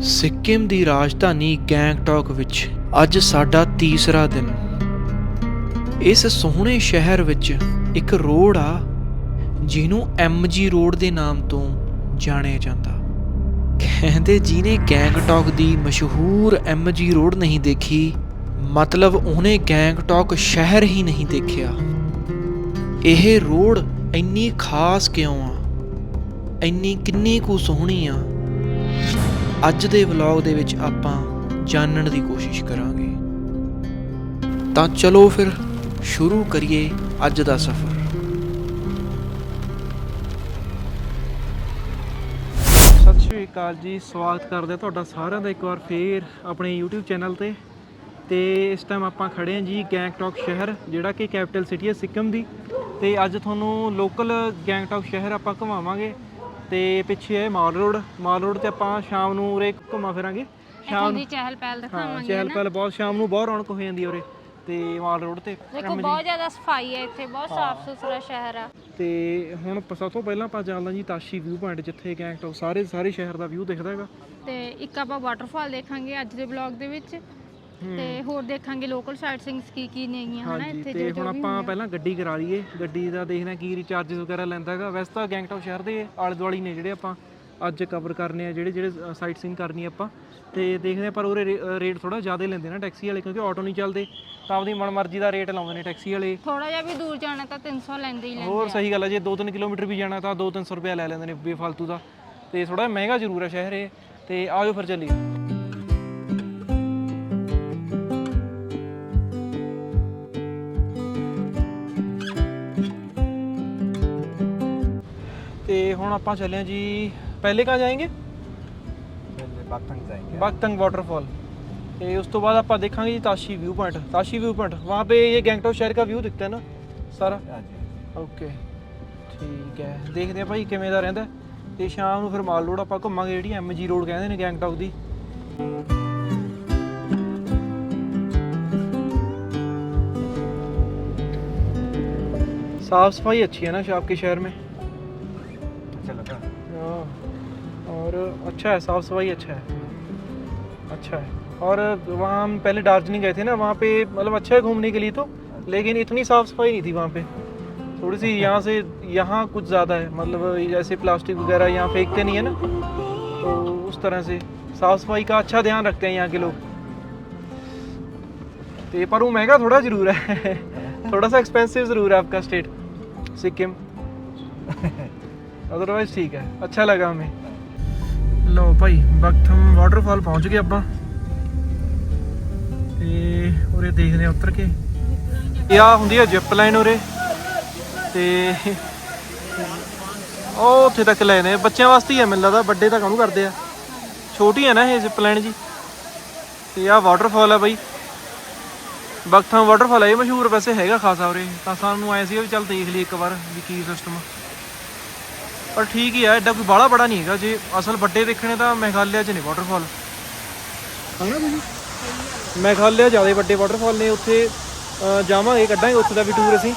ਸਿੱਕਿਮ ਦੀ ਰਾਜਧਾਨੀ ਗੈਂਗਟੌਕ ਵਿੱਚ ਅੱਜ ਸਾਡਾ ਤੀਸਰਾ ਦਿਨ। ਇਸ ਸੋਹਣੇ ਸ਼ਹਿਰ ਵਿੱਚ ਇੱਕ ਰੋਡ ਆ, ਜਿਹਨੂੰ ਐਮਜੀ ਰੋਡ ਦੇ ਨਾਮ ਤੋਂ ਜਾਣਿਆ ਜਾਂਦਾ। ਕਹਿੰਦੇ ਜਿਹਨੇ ਗੈਂਗਟੌਕ ਦੀ ਮਸ਼ਹੂਰ ਐਮਜੀ ਰੋਡ ਨਹੀਂ ਦੇਖੀ, ਮਤਲਬ ਉਹਨੇ ਗੈਂਗਟੌਕ ਸ਼ਹਿਰ ਹੀ ਨਹੀਂ ਦੇਖਿਆ। ਇਹ ਰੋਡ ਇੰਨੀ ਖਾਸ ਕਿਉਂ ਆ? ਇੰਨੀ ਕਿੰਨੀ ਕੁ ਸੋਹਣੀ ਆ? ਅੱਜ ਦੇ ਵਲੌਗ ਦੇ ਵਿੱਚ ਆਪਾਂ ਜਾਣਨ ਦੀ ਕੋਸ਼ਿਸ਼ ਕਰਾਂਗੇ। ਤਾਂ ਚਲੋ ਫਿਰ ਸ਼ੁਰੂ ਕਰੀਏ ਅੱਜ ਦਾ ਸਫ਼ਰ। ਸਤਿ ਸ਼੍ਰੀ ਅਕਾਲ ਜੀ, ਸਵਾਗਤ ਕਰਦੇ ਤੁਹਾਡਾ ਸਾਰਿਆਂ ਦਾ ਇੱਕ ਵਾਰ ਫੇਰ ਆਪਣੇ YouTube ਚੈਨਲ ਤੇ। ਤੇ ਇਸ ਟਾਈਮ ਆਪਾਂ ਖੜੇ ਹਾਂ ਜੀ ਗੈਂਗਟੌਕ ਸ਼ਹਿਰ, ਜਿਹੜਾ ਕਿ ਕੈਪੀਟਲ ਸਿਟੀ ਹੈ ਸਿੱਕਮ ਦੀ। ਤੇ ਅੱਜ ਤੁਹਾਨੂੰ ਲੋਕਲ ਗੈਂਗਟੌਕ ਸ਼ਹਿਰ ਆਪਾਂ ਘੁਮਾਵਾਂਗੇ। ਤੇ ਪਿੱਛੇ ਹੈ ਮਾਲ ਰੋਡ ਮਾਲ ਰੋਡ ਤੇ ਆਪਾਂ ਸ਼ਾਮ ਨੂੰ ਉਰੇ ਘੁੰਮਾ ਫਿਰਾਂਗੇ। ਇੱਥੋਂ ਦੀ ਚਹਿਲ ਪਹਿਲ ਦਿਖਾਵਾਂਗੇ ਚਹਿਲ ਪਹਿਲ ਬਹੁਤ ਸ਼ਾਮ ਨੂੰ ਬਹੁਤ ਰੌਣਕ ਹੋ ਜਾਂਦੀ ਹੈ ਉਰੇ ਤੇ ਮਾਲ ਰੋਡ ਤੇ ਦੇਖੋ ਬਹੁਤ ਜ਼ਿਆਦਾ ਸਫ਼ਾਈ ਹੈ ਇੱਥੇ ਬਹੁਤ ਸਾਫ਼ ਸੁਥਰਾ ਸ਼ਹਿਰ ਆ। ਤੇ ਹੁਣ ਸਭ ਤੋਂ ਪਹਿਲਾਂ ਆਪਾਂ ਚੱਲਦੇ ਜੀ ਤਾਸ਼ੀ ਵਿਊ ਪੁਆਇੰਟ ਜਿੱਥੇ ਗੈਂਗਟੌਕ ਸਾਰੇ ਸਾਰੇ ਸ਼ਹਿਰ ਦਾ ਵਿਊ ਦਿਖਦਾ ਹੈਗਾ। ਤੇ ਇੱਕ ਆਪਾਂ ਵਾਟਰਫਾਲ ਦੇਖਾਂਗੇ ਅੱਜ ਦੇ ਵਲੌਗ ਦੇ ਵਿੱਚ। ਤੇ ਹੋਰ ਦੇਖਾਂਗੇ ਲੋਕਲ ਸਾਈਟ ਸਿੰਗਸ ਕੀ ਕੀ ਨੇਗੀਆਂ ਹਨਾ ਹਾਂਜੀ ਇੱਥੇ ਤੇ ਜੋ ਹੁਣ ਆਪਾਂ। ਪਹਿਲਾਂ ਗੱਡੀ ਕਰਾ ਲਈਏ ਗੱਡੀ ਦਾ ਦੇਖਣਾ ਕੀ ਰਿਚਾਰजेस ਵਗੈਰਾ ਲੈਂਦਾ ਹੈਗਾ। ਵੈਸੇ ਤਾਂ ਗੈਂਗਟੌਕ ਸ਼ਹਿਰ ਦੇ ਆਲੇ ਦੁਆਲੇ ਨੇ ਜਿਹੜੇ ਆਪਾਂ ਅੱਜ ਕਵਰ ਕਰਨੇ ਆ ਜਿਹੜੇ ਜਿਹੜੇ ਸਾਈਟ ਸੀਨ ਕਰਨੀ ਆ ਆਪਾਂ। ਤੇ ਦੇਖਦੇ ਆ ਪਰ ਉਹਦੇ ਰੇਟ ਥੋੜਾ ਜ਼ਿਆਦਾ ਲੈਂਦੇ ਨਾ ਟੈਕਸੀ ਵਾਲੇ ਕਿਉਂਕਿ ਆਟੋ ਨਹੀਂ ਚੱਲਦੇ। ਤਾਂ ਆਪਦੀ ਮਨਮਰਜ਼ੀ ਦਾ ਰੇਟ ਲਾਉਂਦੇ ਨੇ ਟੈਕਸੀ ਵਾਲੇ। ਥੋੜਾ ਜਿਹਾ ਵੀ ਦੂਰ ਜਾਣਾ ਤਾਂ 300 ਲੈਂਦੇ ਹੀ ਲੈਂਦੇ ਹੋਰ ਸਹੀ ਗੱਲ ਹੈ ਜੇ 2-3 ਕਿਲੋਮੀਟਰ ਵੀ ਜਾਣਾ ਤਾਂ 2-300 ਰੁਪਏ ਲੈ ਲੈਂਦੇ ਨੇ ਬੇਫਾਲਤੂ ਦਾ। ਤੇ ਥੋੜਾ ਮਹਿੰਗਾ ਜ਼ਰੂਰ ਹੈ ਸ਼ਹਿਰ ਇਹ। ਤੇ ਆਜੋ ਫਿਰ ਚੱਲੀਏ। ਹੁਣ ਆਪਾਂ ਚੱਲੇ ਹਾਂ ਜੀ ਪਹਿਲੇ ਕਹਾਂ ਜਾਏਂਗੇ पहले बागतंग जाएंगे बागतंग वाटरफॉल ਤੇ ਉਸ ਤੋਂ ਬਾਅਦ ਆਪਾਂ ਦੇਖਾਂਗੇ ਜੀ Tashi view point Tashi view point वहाँ पे ये गैंगटॉक शहर का व्यू दिखता है ना सारा हाँ जी ਓਕੇ ਠੀਕ ਹੈ ਦੇਖਦੇ ਆ ਭਾਈ ਕਿਵੇਂ ਦਾ ਰਹਿੰਦਾ ਤੇ ਸ਼ਾਮ ਨੂੰ ਫਿਰ ਮਾਲ ਰੋਡ ਆਪਾਂ ਘੁੰਮਾਂਗੇ ਜਿਹੜੀ ਐਮਜੀ ਰੋਡ ਕਹਿੰਦੇ ਨੇ ਗੈਂਗਟੌਕ ਦੀ साफ सफाई अच्छी है ना आपके शहर में और अच्छा है साफ़ सफ़ाई अच्छा है। अच्छा है। और वहाँ हम पहले दार्जिलिंग गए थे ना वहाँ पे मतलब अच्छा है घूमने के लिए तो लेकिन इतनी साफ़ सफ़ाई नहीं थी वहाँ पे। थोड़ी सी यहाँ से यहाँ कुछ ज़्यादा है मतलब जैसे प्लास्टिक वगैरह यहाँ फेंकते नहीं है ना तो उस तरह से साफ़ सफ़ाई का अच्छा ध्यान रखते हैं यहाँ के लोग। तो पर वो महँगा थोड़ा ज़रूर है थोड़ा सा एक्सपेंसिव ज़रूर है आपका स्टेट सिक्किम। अदरवाइज़ ठीक है अच्छा लगा हमें। ਲੋ ਭਾਈ ਬਖਤਮ ਵਾਟਰਫਾਲ ਪਹੁੰਚ ਗਏ ਆਪਾਂ। ਤੇ ਉਰੇ ਦੇਖਦੇ ਆ ਉਤਰ ਕੇ। ਇਹ ਆ ਹੁੰਦੀ ਹੈ ਜਿਪ ਲਾਈਨ ਉਰੇ। ਤੇ ਉਹ ਉੱਥੇ ਤੱਕ ਲੈ ਨੇ ਬੱਚਿਆਂ ਵਾਸਤੇ ਹੀ ਹੈ ਮੈਨੂੰ ਲੱਗਦਾ, ਵੱਡੇ ਤਾਂ ਕਾਹਨੂੰ ਕਰਦੇ ਆ। ਛੋਟੀ ਹੈ ਨਾ ਇਹ ਜਿਪ ਲਾਈਨ ਜੀ। ਤੇ ਆ ਵਾਟਰਫਾਲ ਆ ਬਾਈ। ਬਖਤਮ ਵਾਟਰਫਾਲ ਹੈ ਇਹ ਮਸ਼ਹੂਰ ਵੈਸੇ ਹੈਗਾ ਖਾਸਾ ਉਰੇ। ਤਾਂ ਸਾਨੂੰ ਐ ਸੀ ਵੀ ਚੱਲ ਦੇਖ ਲਈ ਇੱਕ ਵਾਰ ਵੀ ਕੀ ਸਿਸਟਮ ਆ। ਪਰ ਠੀਕ ਹੀ ਆ ਐਡਾ ਕੋਈ ਬਾਹਲਾ ਬੜਾ ਨਹੀਂ ਹੈਗਾ। ਜੇ ਅਸਲ ਵੱਡੇ ਦੇਖਣੇ ਤਾਂ ਮੇਘਾਲਿਆ 'ਚ ਨੇ ਵਾਟਰਫਾਲ ਹਨਾ ਤੁਸੀਂ? ਮੇਘਾਲਿਆ ਜ਼ਿਆਦਾ ਵੱਡੇ ਵਾਟਰਫਾਲ ਨੇ ਉੱਥੇ ਜਾਵਾਂਗੇ ਕੱਢਾਂਗੇ ਉੱਥੇ ਦਾ ਵੀ ਟੂਰ ਅਸੀਂ।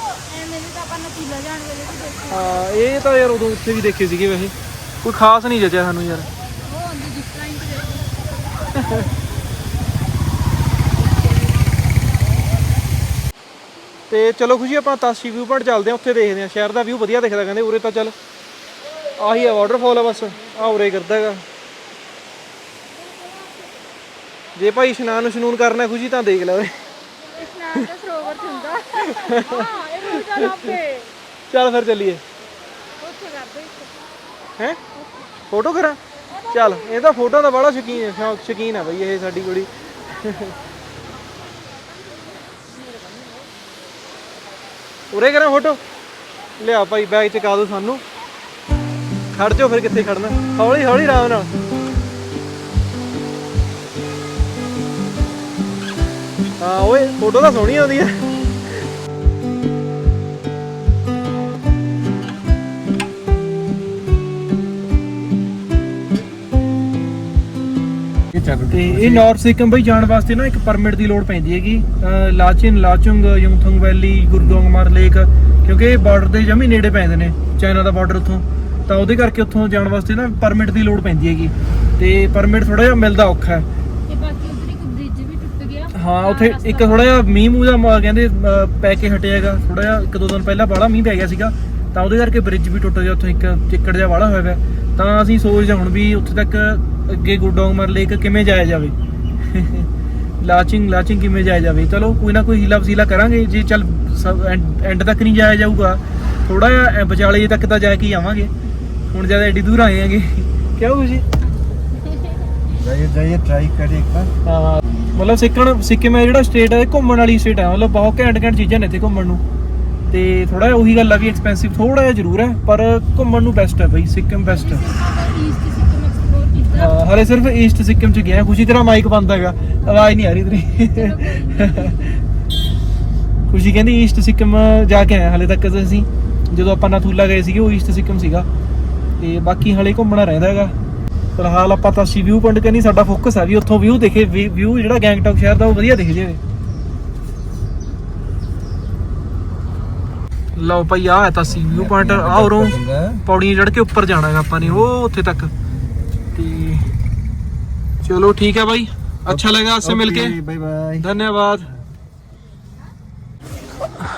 ਹਾਂ ਇਹ ਤਾਂ ਯਾਰ ਉਦੋਂ ਉੱਥੇ ਵੀ ਦੇਖੇ ਸੀਗੇ ਵੈਸੇ। ਕੋਈ ਖਾਸ ਨਹੀਂ ਜਚਿਆ ਸਾਨੂੰ ਯਾਰ। ਤੇ। ਚਲੋ ਖੁਸ਼ੀ ਆਪਾਂ ਤਾਸ਼ੀ ਵਿਊ ਪੁਆਇੰਟ ਚੱਲਦੇ ਆ ਉੱਥੇ ਦੇਖਦੇ ਆ ਸ਼ਹਿਰ ਦਾ ਵਿਊ ਵਧੀਆ ਦਿਖਦਾ ਕਹਿੰਦੇ ਉਰੇ ਤਾਂ ਚੱਲ। ਆਹੀ ਆ ਵਾਟਰਫਾਲ ਆ ਬਸ ਆ ਉਰੇ ਕਰਦਾ ਹੈਗਾ। ਜੇ ਭਾਈ ਇਸ਼ਨਾਨ ਇਸ਼ਨੂਨ ਕਰਨਾ ਖੁਸ਼ੀ ਤਾਂ ਦੇਖ ਲੈ ਓਏ। ਇਸ਼ਨਾਨ ਦਾ ਸਰੋਵਰ ਚ ਹੁੰਦਾ। ਹਾਂ ਇਹ ਰੋਜ਼ ਜਾਣਾ ਆਪੇ ਚੱਲ ਫਿਰ ਚੱਲੀਏ। ਉੱਥੇ ਕਰਦੇ ਹੈ? ਫੋਟੋ ਕਰਾਂ? ਚੱਲ ਇਹ ਤਾਂ ਫੋਟੋ ਦਾ ਬੜਾ ਸ਼ੌਕੀਨ ਹੈ ਸ਼ੌਕ ਸ਼ੌਕੀਨ ਹੈ ਬਈ ਇਹ ਸਾਡੀ ਕੁੜੀ। ਉਰੇ ਕਰਾਂ ਫੋਟੋ? ਲਿਆ ਭਾਈ ਬੈਗ ਚ ਕਾ ਦੋ ਸਾਨੂੰ। ਖੜ ਜਾਓ ਫਿਰ ਕਿੱਥੇ ਖੜਨਾ। ਹੌਲੀ ਹੌਲੀ ਆਰਾਮ ਨਾਲ। ਹਾਂ ਓਏ ਫੋਟੋ ਤਾਂ ਸੋਹਣੀ ਆਉਂਦੀ ਹੈ ਤੇ ਇਹ ਨਾਰਥ ਸਿੱਕਮ ਬਈ ਜਾਣ ਵਾਸਤੇ ਨਾ ਇੱਕ ਪਰਮਿਟ ਦੀ ਲੋੜ ਪੈਂਦੀ ਹੈਗੀ। ਲਾਚਿਨ ਲਾਚੁੰਗ ਯੁੰਗਥੰਗ ਵੈਲੀ ਗੁਰਗੋਂਗਮਾਰ ਲੇਕ ਕਿਉਂਕਿ ਇਹ ਬਾਰਡਰ ਦੇ ਜਮੀ ਨੇੜੇ ਪੈਂਦੇ ਨੇ ਚਾਈਨਾ ਦਾ ਬਾਰਡਰ ਉੱਥੋਂ। ਤਾਂ ਉਹਦੇ ਕਰਕੇ ਉੱਥੋਂ ਜਾਣ ਵਾਸਤੇ ਨਾ ਪਰਮਿਟ ਦੀ ਲੋੜ ਪੈਂਦੀ ਹੈਗੀ। ਤੇ ਪਰਮਿਟ ਥੋੜਾ ਜਿਹਾ ਮਿਲਦਾ ਔਖਾ ਹੈ। ਤੇ ਬਾਕੀ ਉਧਰ ਇੱਕ ਬ੍ਰਿਜ ਵੀ ਟੁੱਟ ਗਿਆ। ਹਾਂ ਉੱਥੇ ਇੱਕ ਥੋੜਾ ਜਿਹਾ ਮੀਂਹ ਮੂੰਹ ਦਾ ਮ- ਕਹਿੰਦੇ ਪੈ ਕੇ ਹਟਿਆਗਾ ਥੋੜਾ ਜਿਹਾ ਇੱਕ ਦੋ ਦਿਨ ਪਹਿਲਾਂ ਬਾਹਲਾ ਮੀਂਹ ਪੈ ਗਿਆ ਸੀਗਾ। ਤਾਂ ਉਹਦੇ ਕਰਕੇ ਬ੍ਰਿਜ ਵੀ ਟੁੱਟ ਗਿਆ ਉੱਥੇ ਇੱਕ ਚਿੱਕੜ ਜਿਹਾ ਵਾਲਾ ਹੋਇਆ ਪਿਆ। ਤਾਂ ਅਸੀਂ ਸੋਚਦੇ ਹੁਣ ਵੀ ਉੱਥੇ ਤੱਕ ਅੱਗੇ ਗੁੱਡੋਂਗਮਰ ਲੇਕ ਕਿਵੇਂ ਜਾਇਆ ਜਾਵੇ। ਲਾਚਿੰਗ ਲਾਚਿੰਗ ਕਿਵੇਂ ਜਾਇਆ ਜਾਵੇ। ਚਲੋ ਕੋਈ ਨਾ ਕੋਈ ਹੀਲਾ ਵਸੀਲਾ ਕਰਾਂਗੇ। ਜੇ ਚੱਲ ਐਂਡ ਤੱਕ ਨਹੀਂ ਜਾਇਆ ਜਾਊਗਾ ਥੋੜਾ ਜਿਹਾ ਵਿਚਾਲੇ ਤੱਕ ਤਾਂ ਜਾ ਕੇ ਆਵਾਂਗੇ। ਹੁਣ ਜਦ ਐਡੀ ਦੂਰ ਆਏ ਹੈਗੇ। ਕਿਆ ਹੋ ਜਾਈਏ ਜਾਈਏ ਟਰਾਈ ਕਰੀਏ ਇੱਕ ਵਾਰ। ਮਤਲਬ ਸਿੱਖਣ ਸਿੱਕਿਮ ਹੈ ਜਿਹੜਾ ਸਟੇਟ ਹੈ ਘੁੰਮਣ ਵਾਲੀ ਸਟੇਟ ਹੈ। ਮਤਲਬ ਬਹੁਤ ਘੈਂਟ ਘੈਂਟ ਚੀਜ਼ਾਂ ਨੇ ਇੱਥੇ ਘੁੰਮਣ ਨੂੰ। ਤੇ ਥੋੜਾ ਉਹੀ ਗੱਲ ਆ ਵੀ ਐਕਸਪੈਂਸਿਵ ਥੋੜਾ ਜਿਹਾ ਜ਼ਰੂਰ ਹੈ ਪਰ ਘੁੰਮਣ ਨੂੰ ਬੈਸਟ ਹੈ ਬਈ ਸਿੱਕਿਮ ਬੈਸਟ ਹੈ। ਹਾਂ, ਸਿਰਫ ਈਸਟ ਸਿੱਕਮ ਚ ਗਿਆ ਖੁਸ਼ੀ ਤੇਰਾ ਮਾਈਕ ਬੰਦ ਹੈਗਾ। ਆਵਾਜ਼ ਨਹੀਂ ਆ ਰਹੀ ਤੇਰੀ। ਖੁਸ਼ੀ ਕਹਿੰਦੀ ਈਸਟ ਸਿੱਕਿਮ ਜਾ ਕੇ ਆਏ ਹਾਂ ਹਲੇ ਤੱਕ ਅਸੀਂ। ਜਦੋਂ ਆਪਾਂ ਨਾਥੂਲਾ ਗਏ ਸੀਗੇ ਉਹ ਈਸਟ ਸਿੱਕਿਮ ਸੀਗਾ। ਤੇ ਬਾਕੀ ਹਲੇ ਘੁੰਮਣਾ ਰਹਿੰਦਾ ਹੈਗਾ ਫਿਲਹਾਲ ਆਪਾਂ ਤਾਂ ਸੀ ਵਿਊ ਪੁਆਇੰਟ ਕਹਿੰਦੀ ਸਾਡਾ ਫੋਕਸ ਹੈ ਵੀ ਉੱਥੋਂ ਵਿਊ ਦਿਖੇ ਵਿਊ ਜਿਹੜਾ ਗੈਂਗਟੌਕ ਸ਼ਹਿਰ ਦਾ ਉਹ ਵਧੀਆ ਦਿਖ ਜਾਵੇ ਲਓ ਭਾਈ ਆ ਹੈ ਤਾਂ ਸੀ ਵਿਊ ਪੁਆਇੰਟ ਆ ਉਰੋਂ ਪੌੜੀਆਂ ਚੜ੍ਹ ਕੇ ਉੱਪਰ ਜਾਣਾ ਹੈਗਾ ਆਪਾਂ ਨੇ ਉਹ ਉੱਥੇ ਤੱਕ ਤੇ ਚਲੋ ਠੀਕ ਹੈ ਭਾਈ अच्छा लगा आपसे मिलके बाय बाय ਧੰਨਵਾਦ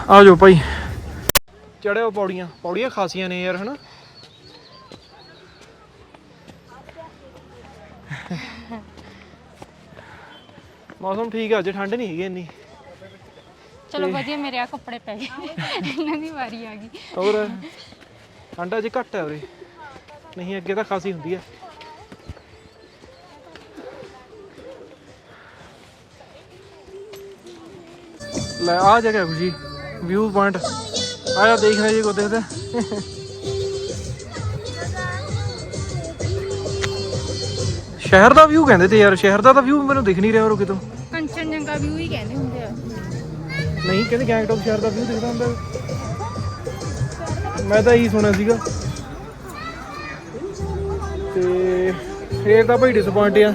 ਆ ਜਾਓ ਭਾਈ ਚੜਿਓ ਪੌੜੀਆਂ ਪੌੜੀਆਂ ਖਾਸੀਆਂ ਨੇ ਯਾਰ ਹਨਾ ਮੌਸਮ ਠੀਕ ਹੈ ਅੱਜ ਠੰਡ ਨਹੀਂ ਹੈਗੀ ਇੰਨੀ। ਚਲੋ ਵਧੀਆ ਮੇਰੇ ਆ ਕੱਪੜੇ ਪੈ ਗਏ। ਇਹਨਾਂ ਦੀ ਵਾਰੀ ਆ ਗਈ। ਹੋਰ? ਠੰਡ ਅੱਜ ਘੱਟ ਹੈ ਉਰੇ। ਨਹੀਂ ਅੱਗੇ ਤਾਂ ਖਾਸੀ ਹੁੰਦੀ ਹੈ ਲੈ ਆ ਜਗ੍ਹਾ ਖੁਸ਼ੀ। ਵਿਊ ਪੁਆਇੰਟ ਆਇਆ ਦੇਖ ਰਹੇ ਜੀ ਕੋ ਦੇਖਦੇ ਸ਼ਹਿਰ ਦਾ ਵਿਊ ਕਹਿੰਦੇ ਤੇ ਯਾਰ ਸ਼ਹਿਰ ਦਾ ਤਾਂ ਵਿਊ ਮੈਨੂੰ ਦਿਖ ਨਹੀਂ ਰਿਹਾ ਉਹ ਕਿਤੋਂ। ਨਹੀਂ। ਕਹਿੰਦੇ ਗੈਂਗਟੌਕ ਸ਼ਹਿਰ ਦਾ ਵਿਊ ਦਿਖਦਾ ਹੁੰਦਾ। ਮੈਂ ਤਾਂ ਇਹੀ ਸੁਣਿਆ ਸੀਗਾ। ਤੇ ਫੇਰ ਤਾਂ ਭਾਈ ਡਿਸਪਾਇੰਟ ਆ।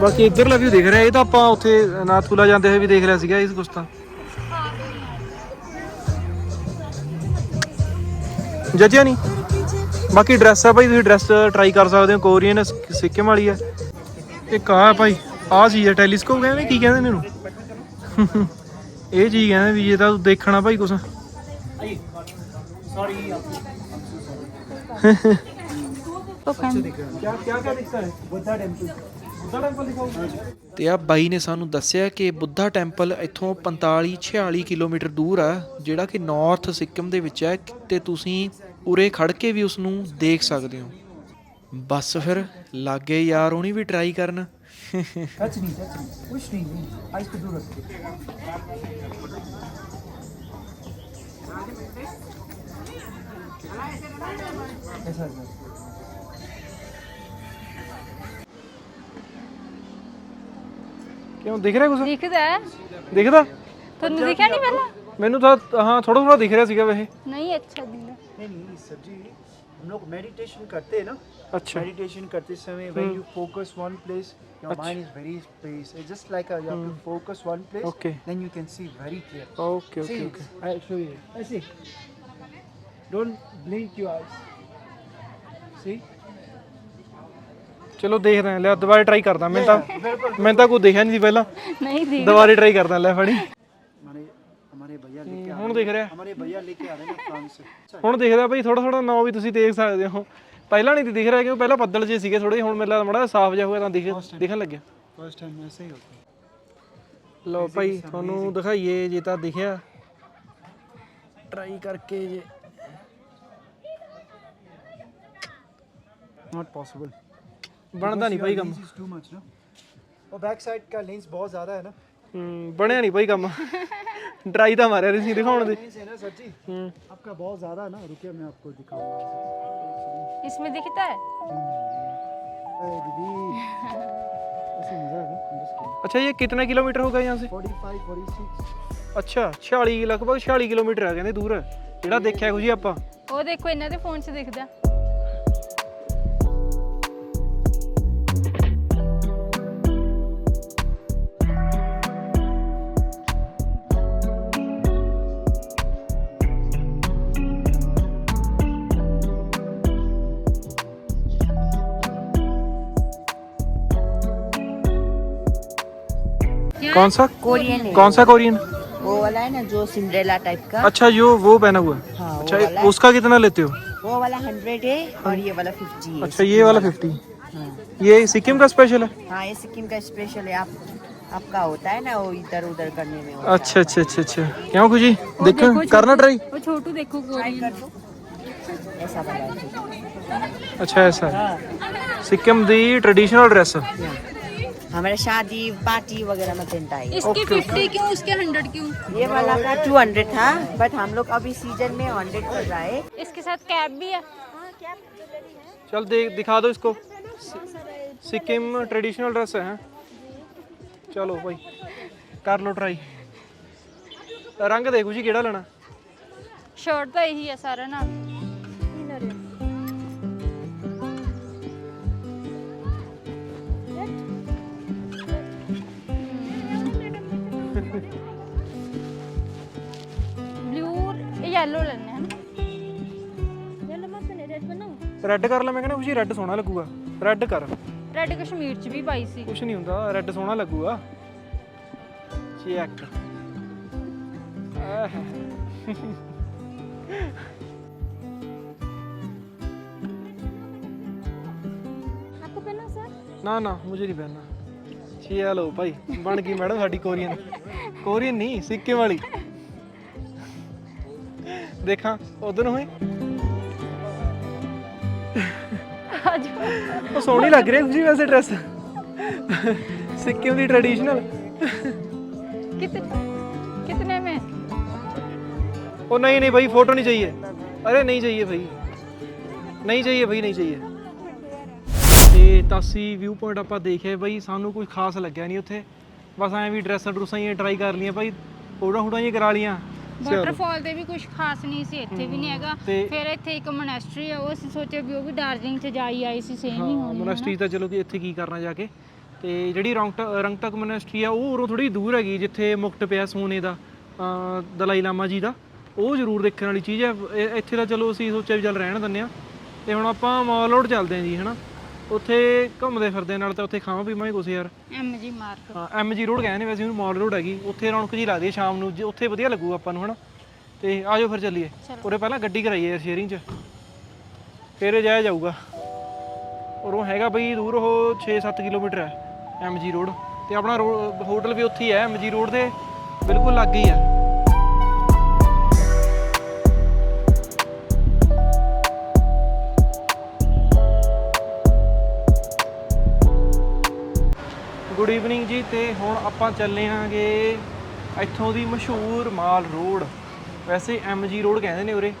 ਬਾਕੀ ਇੱਧਰਲਾ ਵਿਊ ਦਿਖ ਰਿਹਾ। ਇਹ ਤਾਂ ਆਪਾਂ ਉੱਥੇ ਨਾਥੂਲਾ ਜਾਂਦੇ ਹੋਏ ਵੀ ਦੇਖ ਲਿਆ ਸੀਗਾ ਇਸ ਕੁਛ ਤਾਂ। ਜੱਜਿਆ ਨਹੀਂ। ਬਾਕੀ ਡਰੈਸ ਆ ਭਾਈ, ਤੁਸੀਂ ਡਰੈਸ ਟਰਾਈ ਕਰ ਸਕਦੇ ਹੋ। ਕੋਰੀਅਨ ਸਿੱਕਿਮ ਵਾਲੀ ਆ। ਇੱਕ ਆ ਭਾਈ ਆ ਚੀਜ਼ ਹੈ ਟੈਲੀਸਕੋਪ ਕਹਿੰਦੇ ਕੀ ਕਹਿੰਦੇ ਨੇ ਇਹਨੂੰ? ਇਹ ਚੀਜ਼ ਕਹਿੰਦੇ ਵੀ ਜੇ ਤਾਂ ਤੂੰ ਦੇਖਣਾ ਭਾਈ ਕੁਛ। ਆਈ ਤੇ ਆ ਬਾਈ ਨੇ ਸਾਨੂੰ ਦੱਸਿਆ ਕਿ ਬੁੱਧਾ ਟੈਂਪਲ ਇੱਥੋਂ 45 46 ਕਿਲੋਮੀਟਰ ਦੂਰ ਆ ਜਿਹੜਾ ਕਿ ਨਾਰਥ ਸਿੱਕਮ ਦੇ ਵਿੱਚ ਹੈ ਤੇ ਤੁਸੀਂ ਉਰੇ ਖੜ ਕੇ ਵੀ ਉਸ ਨੂੰ ਦੇਖ ਸਕਦੇ ਹੋ। ਬਸ ਫਿਰ ਲਾਗੇ ਯਾਰ ਉਹਨੀ ਵੀ ਟਰਾਈ ਕਰਨ। ਕਿਉਂ ਦਿਖ ਰਿਹਾ ਕੁਝ ਦਿਖਦਾ ਦਿਖਦਾ? ਤੁਹਾਨੂੰ ਦਿਖਿਆ ਨਹੀਂ ਪਹਿਲਾਂ? ਮੈਨੂੰ ਤਾਂ ਹਾਂ ਥੋੜਾ ਥੋੜਾ ਦਿਖ ਰਿਹਾ ਸੀਗਾ ਵੈਸੇ। ਨਹੀਂ ਅੱਛਾ ਦਿਖਦਾ। ਨਹੀਂ ਨਹੀਂ हम लोग मेडिटेशन करते हैं ना ਅੱਛਾ मेडिटेशन करते समय when you focus one place your अच्छा। mind is very space it's just like a, you have to focus one place Okay. then you can see very clear okay see okay okay I'll show you I see don't blink your eyes see ਚਲੋ ਦੇਖਦੇ ਹਾਂ ਲੈ ਦੁਬਾਰਾ try ਕਰਦਾ ਮੈਂ ਤਾਂ ਮੈਂ ਤਾਂ ਕੋਈ ਦੇਖਿਆ ਨਹੀਂ ਸੀ ਪਹਿਲਾਂ ਨਹੀਂ ਦਿਖ ਦੁਬਾਰਾ ਟਰਾਈ ਕਰਦਾ ਲੈ ਫੜੀ हमारे हमारे भैया लेके आ ਹੁਣ ਦਿਖ ਰਿਹਾ हमारे भैया लेके आ रहे हैं ना फ्रांस से अच्छा ਹੁਣ ਦਿਖਦਾ ਭਾਈ ਥੋੜਾ ਥੋੜਾ ਨਾਂ ਵੀ ਤੁਸੀਂ ਦੇਖ ਸਕਦੇ ਹੋ ਪਹਿਲਾਂ ਨਹੀਂ ਸੀ ਦਿਖ ਰਿਹਾ ਕਿਉਂਕਿ ਪਹਿਲਾਂ ਬੱਦਲ ਜੇ ਸੀਗੇ ਥੋੜੇ ਹੁਣ ਮੈਨੂੰ ਲੱਗਦਾ ਮੜਾ ਸਾਫ਼ ਜਿਹਾ ਹੋਇਆ ਤਾਂ ਦਿਖ ਦਿਖਣ ਲੱਗਿਆ फर्स्ट टाइम ऐसे ही होता है ਲਓ ਭਾਈ ਤੁਹਾਨੂੰ ਦਿਖਾਈਏ ਜੇ ਤਾਂ ਦਿਖਿਆ ਟਰਾਈ ਕਰਕੇ ਜੇ नॉट पॉसिबल ਬਣਦਾ ਨਹੀਂ ਭਾਈ ਕੰਮ इज टू मच ना और बैक साइड का लेंस बहुत ज्यादा है ना ਹੂੰ, ਬਣਿਆ ਨਹੀਂ ਭਾਈ ਕੰਮ ਟਰਾਈ ਤਾਂ ਮਾਰਿਆ ਤੁਸੀਂ ਦਿਖਾਉਣ ਦੇ लेंस है ना सर जी ਹੂੰ आपका बहुत ज्यादा है ना रुकिए मैं आपको दिखाऊंगा इसमें दिखता है अरे दीदी ऐसे मजा है I'm just kidding. अच्छा ये कितना किलोमीटर होगा यहाँ से 45 46 ਅੱਛਾ 46 ਲਗਭਗ 46 ਕਿਲੋਮੀਟਰ ਆ ਕਹਿੰਦੇ ਦੂਰ ਜਿਹੜਾ ਦੇਖਿਆ ਕੁਝ ਆਪਾਂ ਉਹ ਦੇਖੋ ਇਹਨਾਂ ਦੇ ਫੋਨ 'ਚ ਦਿਖਦਾ कौन सा? कोरियन है। कौन सा कोरियन वो वाला है ना जो सिंड्रेला टाइप का। अच्छा यो वो पहना हुआ है। हाँ, अच्छा उसका कितना लेते हो? वो वाला हंड्रेड है हाँ। और ये वाला फिफ्टी अच्छा ये वाला फिफ्टी हाँ। ये सिक्किम का स्पेशल है? हाँ ये सिक्किम का स्पेशल है। आप आपका होता है ना वो इधर उधर करने में अच्छा अच्छा अच्छा अच्छा। क्यों खुशी? देखो करना ट्राई छोटू देखो ऐसा अच्छा ऐसा सिक्किम दी ट्रेडिशनल ड्रेस हमारे शादी पार्टी वगैरह में पहनता है इसके फिफ्टी क्यों इसके हंड्रेड क्यों? ये वाला का टू हंड्रेड था बट हम लोग अभी सीज़न में हंड्रेड कर रहा है। इसके साथ कैब भी है। हाँ, चल देख दिखा दो इसको। सिक्किम ट्रेडिशनल ड्रेस है चलो भाई कर लो ट्राई रंग देखो जी केड़ा लेना? शर्ट तो यही है सारा ना। ਬਲੂ ਇਹ yellow ਲੈਣੇ ਹਨ yellow ਮਤ ਨੇ ਰੈਡ ਕਰ ਲੈ ਮੈਂ ਕਹਿੰਦਾ ਖੁਸ਼ੀ ਰੈੱਡ ਸੋਹਣਾ ਲੱਗੂਗਾ। ਰੈੱਡ ਕਰ। ਰੈਡ ਕਸ਼ਮੀਰ ਚ ਵੀ ਪਾਈ ਸੀ। ਕੁਛ ਨਹੀਂ ਹੁੰਦਾ ਰੈੱਡ ਸੋਹਣਾ ਲੱਗੂਗਾ। ਚੈੱਕ ਆਹ। ਆਪਕੋ ਪਹਿਨਾ ਸਰ? ਨਾ ਨਾ ਮੁਝੇ ਨਹੀਂ ਪਹਿਨਣਾ ਚਲੋ ਭਾਈ ਬਣ ਗਈ ਮੈਡਮ ਸਾਡੀ ਕੋਰੀਅਨ। ਕੋਰੀਅਨ ਨਹੀਂ ਸਿੱਕਿਮ ਵਾਲੀ ਦੇਖਾਂ ਉਧਰ ਨੂੰ ਹੋਈ ਅੱਜ ਉਹ ਸੋਹਣੀ ਲੱਗ ਰਹੀ ਹੈ ਖੁਸ਼ੀ ਵੈਸੇ ਡਰੈਸ ਸਿੱਕਿਮ ਦੀ ਟ੍ਰੈਡੀਸ਼ਨਲ कितने कितने में ਉਹ ਨਹੀਂ ਨਹੀਂ ਭਾਈ ਫੋਟੋ ਨਹੀਂ ਚਾਹੀਏ ਅਰੇ ਨਹੀਂ ਚਾਹੀਏ ਭਾਈ ਨਹੀਂ ਚਾਹੀਏ ਭਾਈ ਨਹੀਂ ਚਾਹੀਏ ਤੇ ਤਾਸੀ ਵਿਊ ਪੁਆਇੰਟ ਆਪਾਂ ਦੇਖਿਆ ਭਾਈ ਸਾਨੂੰ ਕੁਝ ਖਾਸ ਲੱਗਿਆ ਨਹੀਂ ਉੱਥੇ ਬਸ ਐਂ ਵੀ ਡਰੈਸਾਂ ਡਰੂਸਾਂ ਹੀ ਟਰਾਈ ਕਰ ਲਈਆਂ ਭਾਈ ਫੋਟੋਆਂ ਫੋਟੋਆਂ ਹੀ ਕਰਾ ਲੀਆਂ ਵਾਟਰਫਾਲ ਤੇ ਵੀ ਕੁਝ ਖਾਸ ਨਹੀਂ ਸੀ ਇੱਥੇ ਵੀ ਨਹੀਂ ਹੈਗਾ। ਤੇ- ਫਿਰ ਇੱਥੇ ਇੱਕ ਮੋਨੈਸਟਰੀ ਆ ਉਹ ਅਸੀਂ ਸੋਚਿਆ ਵੀ ਉਹ ਵੀ ਡਾਰਜਲਿੰਗ ਚ ਜਾਈ ਆਈ ਸੀ ਸੇਮ ਹੀ ਹੋਣੀ ਮੋਨੈਸਟਰੀ ਤਾਂ ਚਲੋ ਕਿ ਇੱਥੇ ਕੀ ਕਰਨਾ ਜਾ ਕੇ। ਤੇ ਜਿਹੜੀ ਰੰਗਟ ਰੰਗਟਕ ਮੋਨੈਸਟਰੀ ਆ ਉਹ ਉਰੋਂ ਥੋੜੀ ਦੂਰ ਹੈਗੀ ਜਿੱਥੇ ਮੁਕਟ ਪਿਆ ਸੋਨੇ ਦਾ ਅਹ ਦਲਾਈ ਲਾਮਾ ਜੀ ਦਾ। ਉਹ ਜ਼ਰੂਰ ਦੇਖਣ ਵਾਲੀ ਚੀਜ਼ ਹੈ। ਇਹ- ਇੱਥੇ ਤਾਂ ਚਲੋ ਅਸੀਂ ਸੋਚਿਆ ਵੀ ਚੱਲ ਰਹਿਣ ਦਿੰਦੇ ਆ ਤੇ ਹੁਣ ਆਪਾਂ ਮਾਲ ਰੋਡ ਚੱਲਦੇ ਆਂ ਜੀ ਹਨਾ? ਉੱਥੇ ਘੁੰਮਦੇ ਫਿਰਦੇ ਨਾਲ ਤਾਂ ਉੱਥੇ ਖਾਵਾਂ ਪੀਵਾਂਗੇ ਕੁਛ ਯਾਰ। M G mark. ਹਾਂ ਐਮਜੀ ਰੋਡ ਕਹਿੰਦੇ ਨੇ ਵੈਸੇ ਉਹਨੂੰ ਮਾਲ ਰੋਡ ਹੈਗੀ। ਉੱਥੇ ਰੌਣਕ ਜੀ ਲੱਗਦੀ ਹੈ ਸ਼ਾਮ ਨੂੰ ਜੇ ਉੱਥੇ ਵਧੀਆ ਲੱਗੂ ਆਪਾਂ ਨੂੰ ਹਨਾ? ਤੇ ਆਜੋ ਫਿਰ ਚੱਲੀਏ। ਉਰੇ ਪਹਿਲਾਂ ਗੱਡੀ ਕਰਾਈਏ ਯਾਰ ਸ਼ੇਅਰਿੰਗ 'ਚ। ਫਿਰ ਇਹ ਜਾਇਆ ਜਾਊਗਾ। ਉਰੋਂ ਹੈਗਾ ਬਈ ਦੂਰ ਉਹ 6-7 ਕਿਲੋਮੀਟਰ ਹੈ ਐਮਜੀ ਰੋਡ। ਤੇ ਆਪਣਾ ਰੋ- ਹੋਟਲ ਵੀ ਉੱਥੇ ਹੀ ਹੈ ਐਮਜੀ ਰੋਡ ਦੇ ਬਿਲਕੁਲ ਲਾਗੇ ਹੀ ਹੈ। ਗੁੱਡ ਈਵਨਿੰਗ ਜੀ ਤੇ ਹੁਣ ਆਪਾਂ ਚੱਲੇ ਆਂਗੇ ਇੱਥੋਂ ਦੀ ਮਸ਼ਹੂਰ ਮਾਲ ਰੋਡ। ਵੈਸੇ ਐਮਜੀ ਰੋਡ ਕਹਿੰਦੇ ਨੇ ਉਰੇ।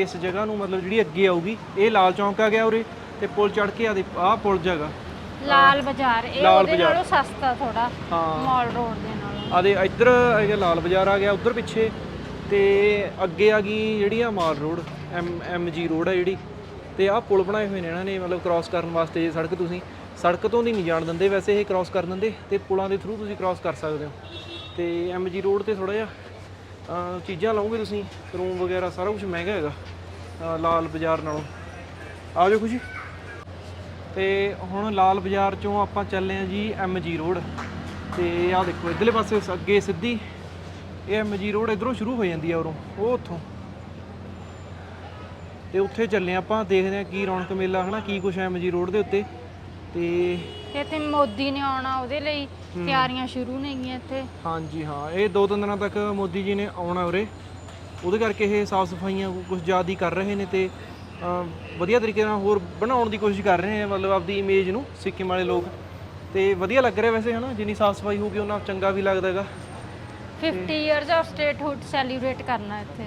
ਇਸ ਜਗ੍ਹਾ ਨੂੰ ਮਤਲਬ ਜਿਹੜੀ ਅੱਗੇ ਆਊਗੀ ਇਹ ਲਾਲ ਚੌਂਕ ਆ ਗਿਆ ਉਰੇ ਤੇ ਪੁਲ ਚੜ ਕੇ ਆ ਦੇ ਆਹ ਪੁਲ ਜਗਾ ਲਾਲ ਬਾਜ਼ਾਰ ਇਹ ਲਾਲ ਉਹਦੇ ਬਾਜ਼ਾਰ। ਨਾਲੋਂ ਸਸਤਾ ਥੋੜਾ ਹਾਂ। ਮਾਲ ਰੋਡ ਦੇ ਨਾਲੋਂ। ਆ ਦੇ ਇੱਧਰ ਹੈਗਾ ਲਾਲ ਬਾਜ਼ਾਰ ਆ ਗਿਆ ਉਧਰ ਪਿੱਛੇ ਤੇ ਅੱਗੇ ਆ ਗਈ ਜਿਹੜੀ ਆ mall road M MG road ਆ ਜਿਹੜੀ ਤੇ ਆਹ ਪੁਲ ਬਣਾਏ ਹੋਏ ਨੇ ਇਹਨਾਂ ਨੇ ਮਤਲਬ ਕ੍ਰਾਸ ਕਰਨ ਵਾਸਤੇ ਜੇ ਸੜਕ ਤੁਸੀਂ। ਸੜਕ ਤੋਂ ਦੀ ਨਹੀਂ ਜਾਣ ਦਿੰਦੇ, ਵੈਸੇ ਇਹ ਕ੍ਰਾਸ ਕਰ ਦਿੰਦੇ, ਤੇ ਪੁਲਾਂ ਦੇ ਥਰੂ ਤੁਸੀਂ ਕ੍ਰਾਸ ਕਰ ਸਕਦੇ ਹੋ। ਤੇ ਐਮਜੀ ਰੋਡ ਤੇ ਥੋੜਾ ਜਿਹਾ ਚੀਜ਼ਾਂ ਲਾਉਂਗੇ ਤੁਸੀਂ ਰੂਮ ਵਗੈਰਾ ਸਾਰਾ ਕੁਝ ਮਹਿੰਗਾ ਹੈਗਾ ਲਾਲ ਬਾਜ਼ਾਰ ਨਾਲੋਂ। ਆ ਜਾਓ ਖੁਸ਼ੀ। ਤੇ ਹੁਣ ਲਾਲ ਬਾਜ਼ਾਰ ਚੋਂ ਆਪਾਂ ਚੱਲੇ ਆ ਜੀ ਐਮਜੀ ਰੋਡ ਤੇ ਆਹ ਦੇਖੋ, ਇਧਰਲੇ ਪਾਸੇ ਅੱਗੇ ਸਿੱਧੀ, ਇਹ ਐਮਜੀ ਰੋਡ ਇਧਰੋਂ ਸ਼ੁਰੂ ਹੋ ਜਾਂਦੀ ਆ ਉਰੋਂ, ਉਹ ਉੱਥੋਂ। ਤੇ ਉੱਥੇ ਚੱਲੇ ਆਪਾਂ, ਦੇਖਦੇ ਆ ਕੀ ਰੌਣਕ ਮੇਲਾ, ਹਨਾ, ਕੀ ਕੁਛ ਐਮਜੀ ਰੋਡ ਦੇ ਉੱਤੇ। ਤੇ ਤੇ ਇੱਥੇ ਮੋਦੀ ਨੇ ਆਉਣਾ ਉਹਦੇ ਲਈ ਤਿਆਰੀਆਂ ਸ਼ੁਰੂ ਨੇਗੀਆਂ ਇੱਥੇ। ਹਾਂਜੀ ਹਾਂ ਇਹ ਦੋ ਤਿੰਨ ਦਿਨਾਂ ਤੱਕ ਮੋਦੀ ਜੀ ਨੇ ਆਉਣਾ ਉਰੇ। ਉਹਦੇ ਕਰਕੇ ਇਹ ਸਾਫ਼ ਸਫਾਈਆਂ ਕੁਝ ਜ਼ਿਆਦਾ ਹੀ ਕਰ ਰਹੇ ਨੇ ਤੇ ਅਮ, ਵਧੀਆ ਤਰੀਕੇ ਨਾਲ ਹੋਰ ਬਣਾਉਣ ਦੀ ਕੋਸ਼ਿਸ਼ ਕਰ ਰਹੇ ਨੇ ਮਤਲਬ ਆਪਦੀ ਇਮੇਜ ਨੂੰ ਸਿੱਕਿਮ ਵਾਲੇ ਲੋਕ। ਤੇ ਵਧੀਆ ਲੱਗ ਰਿਹਾ ਵੈਸੇ ਹਨਾ ਜਿੰਨੀ ਸਾਫ਼ ਸਫ਼ਾਈ ਹੋਊਗੀ ਉਹਨਾਂ ਚੰਗਾ ਵੀ ਲੱਗਦਾ ਹੈਗਾ। 50 ਇਅਰਸ ਆਫ ਸਟੇਟਹੁੱਡ ਸੈਲੀਬ੍ਰੇਟ ਕਰਨਾ ਇੱਥੇ।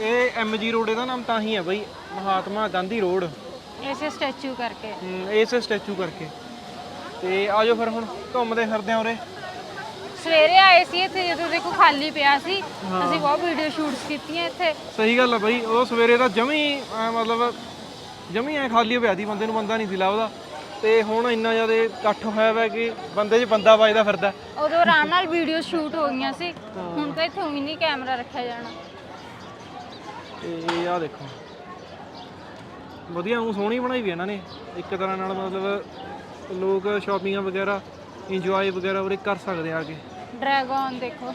ਇਹ ਐਮਜੀ ਰੋਡ ਇਹਦਾ ਨਾਮ ਤਾਂ ਹੀ ਹੈ ਬਈ ਮਹਾਤਮਾ ਗਾਂਧੀ ਰੋਡ ਇਸੇ ਸਟੈਚੂ ਕਰਕੇ। ਹਮ, ਇਸ ਸਟੈਚੂ ਕਰਕੇ। ਤੇ ਆਜੋ ਫਿਰ ਹੁਣ ਘੁੰਮਦੇ ਫਿਰਦੇ ਆਂ ਉਰੇ। ਸਵੇਰੇ ਆਏ ਸੀ ਇੱਥੇ ਜਦੋਂ ਦੇਖੋ ਖਾਲੀ ਪਿਆ ਸੀ। ਅਸੀਂ ਬਹੁਤ ਵੀਡੀਓ ਸ਼ੂਟਸ ਕੀਤੀਆਂ ਇੱਥੇ। ਸਹੀ ਗੱਲ ਆ ਬਈ ਉਹ ਸਵੇਰੇ ਦਾ ਜਮੀ ਐਂ ਮਤਲਬ ਜਮੀ ਐ ਖਾਲੀ ਪਿਆ ਦੀ ਬੰਦੇ ਨੂੰ ਬੰਦਾ ਨਹੀਂ ਸੀ ਲੱਭਦਾ। ਤੇ ਹੁਣ ਇੰਨਾ ਜ਼ਿਆਦਾ ਇਕੱਠ ਹੋਇਆ ਹੋਇਆ ਕਿ ਬੰਦੇ 'ਚ ਬੰਦਾ ਵੱਜਦਾ ਫਿਰਦਾ। ਉਦੋਂ ਆਰਾਮ ਨਾਲ ਵੀਡੀਓ ਸ਼ੂਟ ਹੋ ਗਈਆਂ ਸੀ। ਹੁਣ ਤਾਂ ਇੱਥੇ ਹੀ ਨਹੀਂ ਕੈਮਰਾ ਰੱਖਿਆ ਜਾਣਾ। ਤੇ ਆਹ ਦੇਖੋ। ਵਧੀਆ ਉਹ ਸੋਹਣੀ ਬਣਾਈ ਵੀ ਇਹਨਾਂ ਨੇ। ਇੱਕ ਤਰ੍ਹਾਂ ਨਾਲ ਮਤਲਬ ਲੋਕ ਸ਼ਾਪਿੰਗਾਂ ਵਗੈਰਾ ਇੰਜੋਏ ਵਗੈਰਾ ਉਰੇ ਕਰ ਸਕਦੇ ਆ ਆ ਕੇ। ਡਰੈਗਨ ਦੇਖੋ।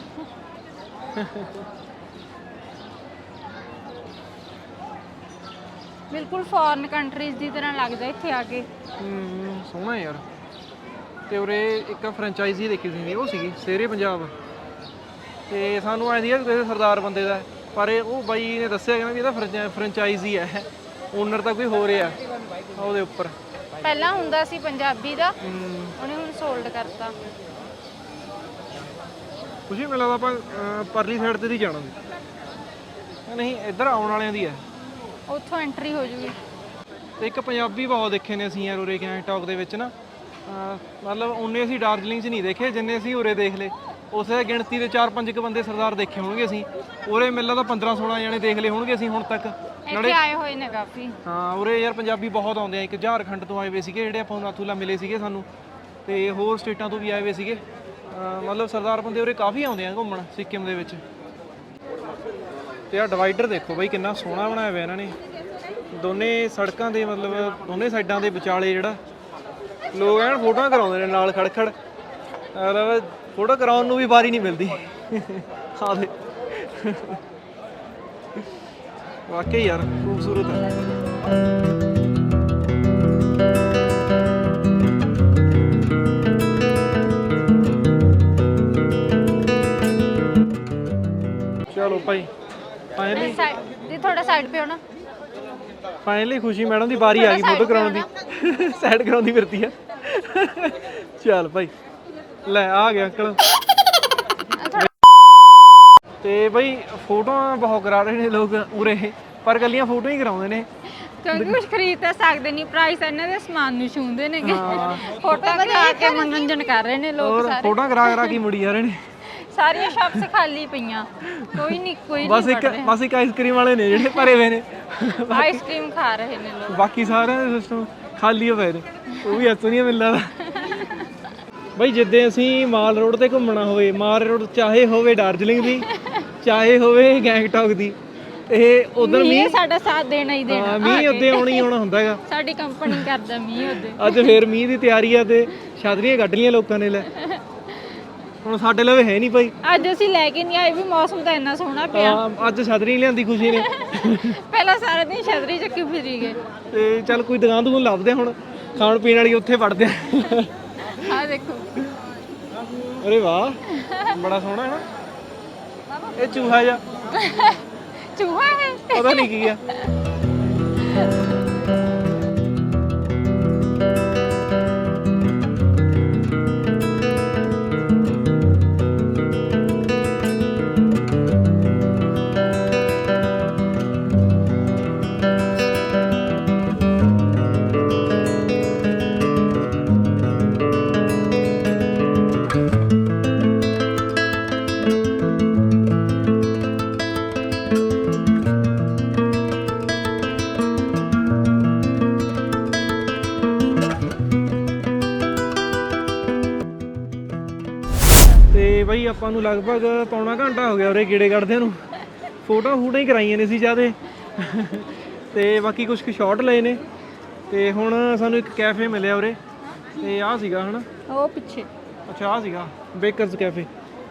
ਬਿਲਕੁਲ ਫੋਰਨ ਕੰਟਰੀਜ਼ ਦੀ ਤਰ੍ਹਾਂ ਲੱਗਦਾ ਇੱਥੇ ਆ ਕੇ। ਹੂੰ ਸੋਹਣਾ ਯਾਰ। ਤੇ ਉਰੇ ਇੱਕ ਫਰੈਂਚਾਈਜ਼ੀ ਦੇਖੀ ਸੀ ਉਹ ਸੀਗੀ ਸ਼ੇਰੇ ਪੰਜਾਬ। ਤੇ ਸਾਨੂੰ ਐਂ ਸੀਗਾ ਕਿਸੇ ਸਰਦਾਰ ਬੰਦੇ ਦਾ। ਪਰ ਇਹ ਉਹ ਬਾਈ ਨੇ ਦੱਸਿਆ ਵੀ ਇਹਦਾ ਫਰੈਂਚਾਈਜ਼ੀ ਹੈ। ਓਨਰ ਤਾਂ ਕੋਈ ਹੋਰ ਆ ਉਹਦੇ ਉੱਪਰ। ਪਹਿਲਾਂ ਹੁੰਦਾ ਸੀ ਪੰਜਾਬੀ ਦਾ ਉਹਨੇ ਹੁਣ ਸੋਲਡ ਕਰਤਾ। ਖੁਸ਼ੀ ਮੈਨੂੰ ਲੱਗਦਾ ਆਪਾਂ ਅਹ, ਪਰਲੀ ਸਾਈਡ ਤੇ ਦੀ ਜਾਣਾ। ਸੀ ਨਹੀਂ ਇੱਧਰ ਆਉਣ ਵਾਲਿਆਂ ਦੀ ਹੈ ਉੱਥੋਂ ਐਂਟਰੀ ਹੋ ਜੂਗੀ। ਤੇ ਇੱਕ ਪੰਜਾਬੀ ਬਹੁਤ ਦੇਖੇ ਨੇ ਅਸੀਂ ਯਾਰ ਉਰੇ ਗੈਂਗਟੌਕ ਦੇ ਵਿੱਚ ਨਾ। ਅਹ ਮਤਲਬ ਉਹਨੇ ਅਸੀਂ ਡਾਰਜਲਿੰਗ 'ਚ ਨਹੀਂ ਦੇਖੇ ਜਿੰਨੇ ਅਸੀਂ ਉਰੇ ਦੇਖ ਲਏ। ਉਸੇ ਗਿਣਤੀ ਦੇ 4-5 ਕ ਬੰਦੇ ਸਰਦਾਰ ਦੇਖੇ ਹੋਣਗੇ ਅਸੀਂ। ਉਰੇ ਮੇਲਾ ਤਾਂ 15-16 ਜਣੇ ਦੇਖ ਲਏ ਹੋਣਗੇ ਅਸੀਂ ਹੁਣ ਤੱਕ। ਇੱਥੇ ਆਏ ਹੋਏ ਨੇ ਕਾਫੀ। ਹਾਂ ਉਰੇ ਯਾਰ ਪੰਜਾਬੀ ਬਹੁਤ ਆਉਂਦੇ ਆ। ਇੱਕ ਝਾਰਖੰਡ ਤੋਂ ਆਏ ਹੋਏ ਸੀਗੇ ਜਿਹੜੇ ਆਪਾਂ ਨਾਥੂਲਾ ਮਿਲੇ ਸੀਗੇ ਸਾਨੂੰ। ਤੇ ਹੋਰ ਸਟੇਟਾਂ ਤੋਂ ਵੀ ਆਏ ਹੋਏ ਸੀਗੇ। ਅਹ ਮਤਲਬ ਸਰਦਾਰ ਬੰਦੇ ਉਰੇ ਕਾਫੀ ਆਉਂਦੇ ਆ ਘੁੰਮਣ ਸਿੱਕਿਮ ਦੇ ਵਿੱਚ। ਤੇ ਆ ਡਿਵਾਈਡਰ ਦੇਖੋ ਬਾਈ ਕਿੰਨਾ ਸੋਹਣਾ ਬਣਾਇਆ ਹੋਇਆ ਇਹਨਾਂ ਨੇ। ਦੋਨੇ ਸੜਕਾਂ ਦੇ ਮਤਲਬ ਦੋਨੇ ਸਾਈਡਾਂ ਦੇ ਵਿਚਾਲੇ ਜਿਹੜਾ। ਲੋਕ ਐਨ ਫੋਟੋਆਂ ਕਰਾਉਂਦੇ ਨੇ ਨਾਲ ਖੜਖੜ। ਮਤਲਬ ਫੋਟੋ ਕਰਾਉਣ ਨੂੰ ਵੀ ਵਾਰੀ ਨਹੀਂ ਮਿਲਦੀ। ਆ ਦੇ ਵਾਕਈ ਯਾਰ ਖੂਬਸੂਰਤ ਹੈ। ਚਲੋ ਭਾਈ ਫਾਈਨਲੀ ਦੀ ਥੋੜਾ ਸਾਈਡ ਤੇ ਹੋਣਾ ਫਾਈਨਲੀ ਖੁਸ਼ੀ ਮੈਡਮ ਦੀ ਵਾਰੀ ਆ ਗਈ ਫੋਟੋ ਕਰਾਉਣ ਦੀ। ਸਾਈਡ ਕਰਾਉਂਦੀ ਫਿਰਦੀ ਆ। ਚੱਲ ਭਾਈ ਲੈ ਆ ਗਿਆ ਅੰਕਲ। ਤੇ ਬਈ ਫੋਟੋਆਂ ਬਹੁਤ ਕਰਾ ਰਹੇ ਨੇ ਲੋਕ ਉਰੇ ਪਰ ਕੱਲੀਆਂ ਫੋਟੋ ਹੀ ਕਰਾਉਂਦੇ ਨੇ। ਕਿਉਂਕਿ ਕੁਝ ਖਰੀਦ ਤਾਂ ਸਕਦੇ ਨਹੀਂ ਪ੍ਰਾਈਸ ਇਹਨਾਂ ਦੇ ਸਮਾਨ ਨੂੰ ਛੂੰਦੇ ਨੇਗੇ। ਫੋਟੋ ਕਰਾ ਕੇ ਮਨੋਰੰਜਨ ਕਰ ਰਹੇ ਨੇ ਲੋਕ ਹੋਰ ਸਾਰੇ। ਫੋਟੋਆਂ ਕਰਾ ਕਰਾ ਕੇ ਮੁੜੀ ਜਾ ਰਹੇ ਨੇ। ਸਾਰੀਆਂ ਸ਼ਾਪਸ ਖਾਲੀ ਪਈਆਂ। ਕੋਈ ਨਹੀਂ ਕੋਈ ਬਸ ਇੱਕ ਬਸ ਇੱਕ ਆਈਸਕ੍ਰੀਮ ਵਾਲੇ ਨੇ ਜਿਹੜੇ ਭਰੇ ਹੋਏ ਨੇ। ਆਈਸਕ੍ਰੀਮ ਖਾ ਰਹੇ ਨੇ ਲੋਕ। ਬਾਕੀ ਸਾਰਿਆਂ ਦੇ ਸਿਸਟਮ ਖਾਲੀ ਹੋ ਪਏ ਨੇ। ਉਹ ਵੀ ਇੱਥੋਂ ਨਹੀਂ ਮਿਲਦਾ। ਬਈ ਜਿੱਦੇ ਅਸੀਂ ਮਾਲ ਰੋਡ ਤੇ ਘੁੰਮਣਾ ਹੋਵੇ ਮਾਲ ਰੋਡ ਚਾਹੇ ਹੋਵੇ ਡਾਰਜਲਿੰਗ ਦੀ ਚਾਹੇ ਹੋਵੇ ਗੈਂਗਟੌਕ ਦੀ ਇਹ ਉਧਰ ਮੀਂਹ ਸਾਡਾ ਸਾਥ ਦੇਣਾ ਹੀ ਦੇਣਾ। ਹਾਂ, ਮੀਂਹ ਉੱਤੇ ਆਉਣਾ ਆਉਣਾ ਹੁੰਦਾ ਹੈਗਾ। ਸਾਡੀ ਕੰਪਨੀ ਕਰਦਾ ਮੀਂਹ ਉਹਦੇ ਅੱਜ ਫੇਰ ਮੀਂਹ ਦੀ ਤਿਆਰੀ ਆ ਤੇ ਛਤਰੀਆਂ ਕੱਢ ਲੀਆਂ ਲੋਕਾਂ ਨੇ ਲੈ। ਹੁਣ ਸਾਡੇ ਲਵੇ ਹੈ ਨਹੀਂ ਭਾਈ। ਅੱਜ ਅਸੀਂ ਲੈ ਕੇ ਨਹੀਂ ਆਏ ਵੀ ਮੌਸਮ ਤਾਂ ਇੰਨਾ ਸੋਹਣਾ ਪਿਆ। ਹਾਂ, ਅੱਜ ਛਤਰੀ ਲਿਆਂਦੀ ਖੁਸ਼ੀ ਨੇ। ਪਹਿਲਾਂ ਸਾਰਾ ਦਿਨ ਛਤਰੀ ਚੱਕੀ ਫਿਰੀ ਗਏ। ਤੇ ਚੱਲ ਕੋਈ ਦੁਕਾਨ ਤੋਂ ਲੱਭਦੇ ਆ ਹੁਣ ਖਾਣ ਪੀਣ ਵਾਲੀ ਉੱਥੇ ਵੜਦੇ ਆ। ਆਹ ਦੇਖੋ। ਅਰੇ ਵਾਹ ਬੜਾ ਸੋਹਣਾ ਹੈ ਨਾ। ਇਹ ਚੂਹਾ ਜਿਹਾ। ਚੂਹਾ ਹੈ ਪਤਾ ਨਹੀਂ ਕੀ ਆ। ਬਈ ਆਪਾਂ ਨੂੰ ਲਗਭਗ ਪੌਣਾ ਘੰਟਾ ਹੋ ਗਿਆ ਉਰੇ ਕੀੜੇ ਕੱਢਦੇ ਨੂੰ। ਫੋਟੋ ਫੂਟਾਂ ਹੀ ਕਰਾਈਆਂ ਨੇ ਸੀ ਜਿਆਦੇ। ਤੇ ਬਾਕੀ ਕੁਝ ਕੁ ਸ਼ਾਟ ਲਏ ਨੇ। ਤੇ ਹੁਣ ਸਾਨੂੰ ਇੱਕ ਕੈਫੇ ਮਿਲਿਆ ਉਰੇ। ਤੇ ਆਹ ਸੀਗਾ ਹਨਾ? ਉਹ ਪਿੱਛੇ। ਅੱਛਾ ਆਹ ਸੀਗਾ। ਬੇਕਰਸ ਕੈਫੇ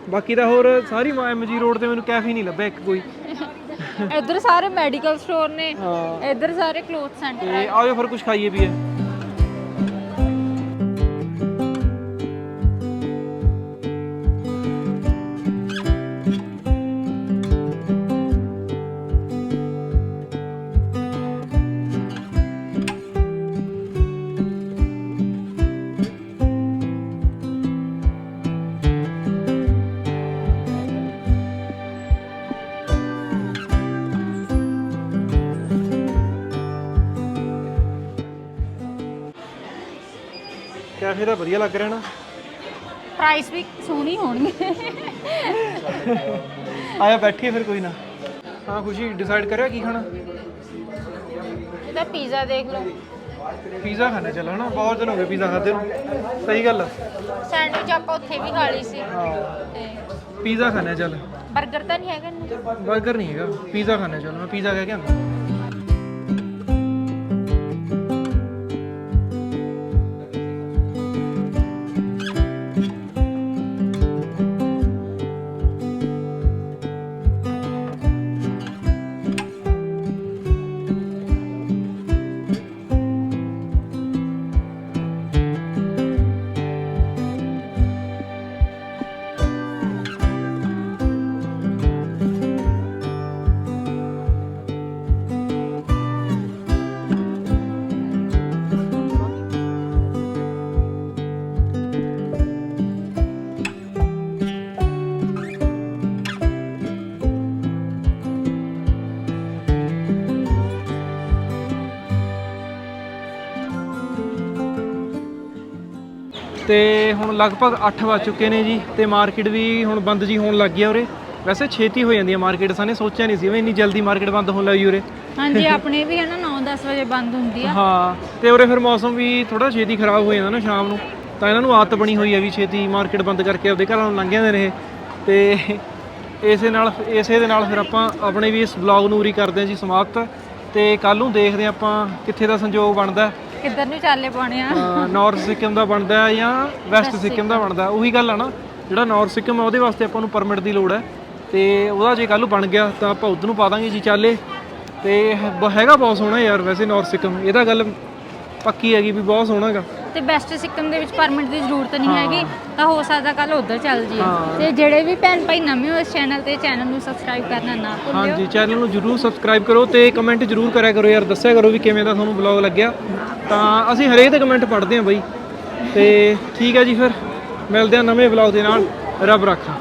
ਬਾਕੀ ਤਾਂ ਹੋਰ ਸਾਰੀ ਐਮਜੀ ਰੋਡ ਤੇ ਮੈਨੂੰ ਕੈਫੇ ਨਹੀਂ ਲੱਭਿਆ ਇੱਕ ਕੋਈ। ਇੱਧਰ ਸਾਰੇ ਮੈਡੀਕਲ ਸਟੋਰ ਨੇ। ਇੱਧਰ ਸਾਰੇ ਕਲੋਥ ਸੈਂਟਰ ਤੇ ਆਜੋ ਫਿਰ ਕੁਝ ਖਾਈਏ ਪੀਏ। ਤਾਂ ਵਧੀਆ ਲੱਗ ਰਿਹਾ ਨਾ। ਪ੍ਰਾਈਸ ਵੀ ਸੋਹਣੀ ਹੋਣਗੇ ਆਇਆ ਬੈਠੀਏ ਫਿਰ ਕੋਈ ਨਾ। ਹਾਂ ਖੁਸ਼ੀ ਡਿਸਾਈਡ ਕਰਿਆ ਕੀ ਖਾਣਾ? ਇਹਦਾ ਪੀਜ਼ਾ ਦੇਖ ਲਓ। ਪੀਜ਼ਾ ਖਾਣਾ ਚੱਲ ਹਨਾ ਬਹੁਤ ਦਿਨ ਹੋ ਗਏ ਪੀਜ਼ਾ ਖਾਦੇ ਨੂੰ। ਸਹੀ ਗੱਲ ਆ। ਸੈਂਡਵਿਚ ਆਪਾਂ ਉੱਥੇ ਵੀ ਖਾ ਲਈ ਸੀ। ਹਾਂ। ਤੇ ਪੀਜ਼ਾ ਖਾਣਾ ਚੱਲ। 버ਗਰ ਤਾਂ ਨਹੀਂ ਹੈਗਾ ਨਾ 버ਗਰ ਨਹੀਂ ਹੈਗਾ। ਪੀਜ਼ਾ ਖਾਣਾ ਚੱਲ ਮੈਂ ਪੀਜ਼ਾ ਕਹਿ ਕੇ ਆਂਦਾ ਤੇ ਹੁਣ ਲਗਭਗ 8 ਵੱਜ ਚੁੱਕੇ ਨੇ ਜੀ ਤੇ ਮਾਰਕੀਟ ਵੀ ਹੁਣ ਬੰਦ ਜੀ ਹੋਣ ਲੱਗ ਗਈ ਆ ਉਰੇ। ਵੈਸੇ ਛੇਤੀ ਹੋ ਜਾਂਦੀ ਹੈ ਮਾਰਕੀਟ ਸਾਨੇ ਸੋਚਿਆ ਨਹੀਂ ਸੀ ਵੀ ਇੰਨੀ ਜਲਦੀ ਮਾਰਕੀਟ ਬੰਦ ਹੋਣ ਲੱਗੀ ਉਰੇ। ਹਾਂਜੀ ਆਪਣੇ ਵੀ ਹੈ ਨਾ 9-10 ਵਜੇ ਬੰਦ ਹੁੰਦੀ ਆ। ਹਾਂ ਤੇ ਉਰੇ ਫਿਰ ਮੌਸਮ ਵੀ ਥੋੜਾ ਛੇਤੀ ਖਰਾਬ ਹੋ ਜਾਂਦਾ ਨਾ ਸ਼ਾਮ ਨੂੰ। ਤਾਂ ਇਹਨਾਂ ਨੂੰ ਆਦਤ ਬਣੀ ਹੋਈ ਹੈ ਵੀ ਛੇਤੀ ਮਾਰਕੀਟ ਬੰਦ ਕਰਕੇ ਆਪਦੇ ਘਰਾਂ ਨੂੰ ਲੰਘ ਜਾਂਦੇ ਨੇ ਇਹ। ਤੇ ਇਸੇ ਨਾਲ ਇਸੇ ਦੇ ਨਾਲ ਫਿਰ ਆਪਾਂ ਆਪਣੇ ਵੀ ਇਸ ਵਲੌਗ ਨੂੰ ਉਰੀ ਕਰਦੇ ਹਾਂ ਜੀ ਸਮਾਪਤ। ਤੇ ਕੱਲ ਨੂੰ ਦੇਖਦੇ ਆਪਾਂ ਕਿੱਥੇ ਦਾ ਸੰਜੋਗ ਬਣਦਾ। ਕਿੱਧਰ ਨੂੰ ਚਾਲੇ ਪਾਉਣੇ ਆ? ਨਾਰਥ ਸਿੱਕਮ ਦਾ ਬਣਦਾ ਹੈ ਜਾਂ ਵੈਸਟ ਸਿੱਕਮ ਦਾ ਬਣਦਾ। ਉਹੀ ਗੱਲ ਆ ਨਾ ਜਿਹੜਾ ਨਾਰਥ ਸਿੱਕਮ ਹੈ ਉਹਦੇ ਵਾਸਤੇ ਆਪਾਂ ਨੂੰ ਪਰਮਿਟ ਦੀ ਲੋੜ ਹੈ। ਤੇ ਉਹਦਾ ਜੇ ਕੱਲ ਨੂੰ ਬਣ ਗਿਆ ਤਾਂ ਆਪਾਂ ਉਧਰ ਨੂੰ ਪਾ ਦਾਂਗੇ ਜੀ ਚਾਲੇ। ਤੇ ਹੈਗਾ ਬਹੁਤ ਸੋਹਣਾ ਯਾਰ ਵੈਸੇ ਨਾਰਥ ਸਿੱਕਮ ਇਹਦਾ ਗੱਲ ਪੱਕੀ ਹੈਗੀ ਵੀ ਬਹੁਤ ਸੋਹਣਾ ਹੈਗਾ। ਤੇ ਬੈਸਟ ਸਿੱਕਮ ਦੇ ਵਿੱਚ ਪਰਮਿਟ ਦੀ ਜ਼ਰੂਰਤ ਨਹੀਂ ਹੈਗੀ ਤਾਂ ਹੋ ਸਕਦਾ ਕੱਲ ਉਧਰ ਚੱਲ ਜੀ। ਤੇ ਜਿਹੜੇ ਵੀ ਭੈਣ ਭਾਈ ਨਵੇਂ ਹੋ ਇਸ ਚੈਨਲ ਤੇ ਚੈਨਲ ਨੂੰ ਸਬਸਕ੍ਰਾਈਬ ਕਰਨਾ ਨਾ ਭੁੱਲਿਓ। ਹਾਂਜੀ ਚੈਨਲ ਨੂੰ ਜਰੂਰ ਸਬਸਕ੍ਰਾਈਬ ਕਰੋ ਤੇ ਕਮੈਂਟ ਜਰੂਰ ਕਰਿਆ ਕਰੋ ਯਾਰ ਦੱਸਿਆ ਕਰੋ ਵੀ ਕਿਵੇਂ ਦਾ ਤੁਹਾਨੂੰ ਵਲੌਗ ਲੱਗਿਆ। ਤਾਂ ਅਸੀਂ ਹਰੇਕ ਦੇ ਕਮੈਂਟ ਪੜ੍ਹਦੇ ਹਾਂ ਬਈ। ਤੇ ਠੀਕ ਹੈ ਜੀ ਫਿਰ ਮਿਲਦੇ ਹਾਂ ਨਵੇਂ ਵਲੌਗ ਦੇ ਨਾਲ। ਰੱਬ ਰਾਖਾ।